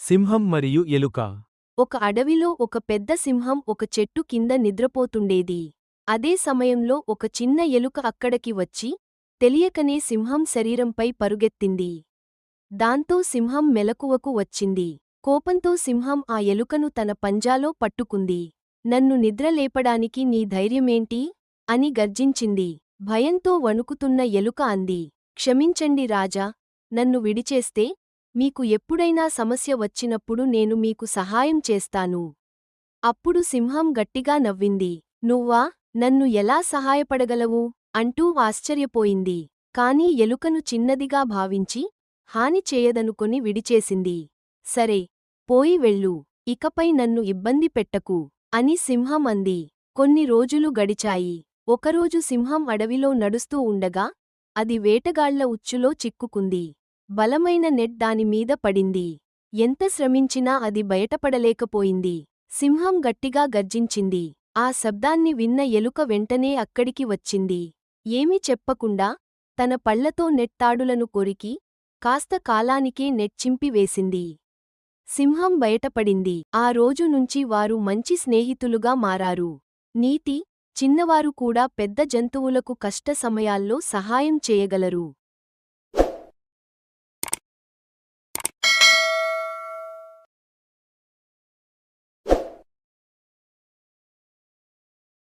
సింహం మరియు ఎలుక. ఒక అడవిలో ఒక పెద్ద సింహం ఒక చెట్టు కింద నిద్రపోతుండేది. అదే సమయంలో ఒక చిన్న ఎలుక అక్కడికి వచ్చి తెలియకనే సింహం శరీరంపై పరుగెత్తింది. దాంతో సింహం మెలకువకు వచ్చింది. కోపంతో సింహం ఆ ఎలుకను తన పంజాలో పట్టుకుంది. నన్ను నిద్రలేపడానికి నీ ధైర్యమేంటి అని గర్జించింది. భయంతో వణుకుతున్న ఎలుక అంది. క్షమించండి రాజా నన్ను విడిచేస్తే మీకు ఎప్పుడైనా సమస్య వచ్చినప్పుడు నేను మీకు సహాయం చేస్తాను. అప్పుడు సింహం గట్టిగా నవ్వింది. నువ్వా? నన్ను ఎలా సహాయపడగలవు? అంటూ ఆశ్చర్యపోయింది. కాని ఎలుకను చిన్నదిగా భావించి హాని చేయదనుకొని విడిచేసింది. సరే పోయి వెళ్ళు. ఇకపై నన్ను ఇబ్బంది పెట్టకు అని సింహం అంది. కొన్ని రోజులు గడిచాయి. ఒకరోజు సింహం అడవిలో నడుస్తూ ఉండగా అది వేటగాళ్ళ ఉచ్చులో చిక్కుకుంది. బలమైన నెట్ దానిమీద పడింది. ఎంత శ్రమించినా అది బయటపడలేకపోయింది. సింహం గట్టిగా గర్జించింది. ఆ శబ్దాన్ని విన్న ఎలుక వెంటనే అక్కడికి వచ్చింది. ఏమీ చెప్పకుండా తన పళ్ళతో నెట్టాడులను కొరికి కాస్త కాలానికే నెట్ చింపివేసింది. సింహం బయటపడింది. ఆ రోజు నుంచి వారు మంచి స్నేహితులుగా మారారు. నీతి చిన్నవారు కూడా పెద్ద జంతువులకు కష్ట సమయాల్లో సహాయం చేయగలరు.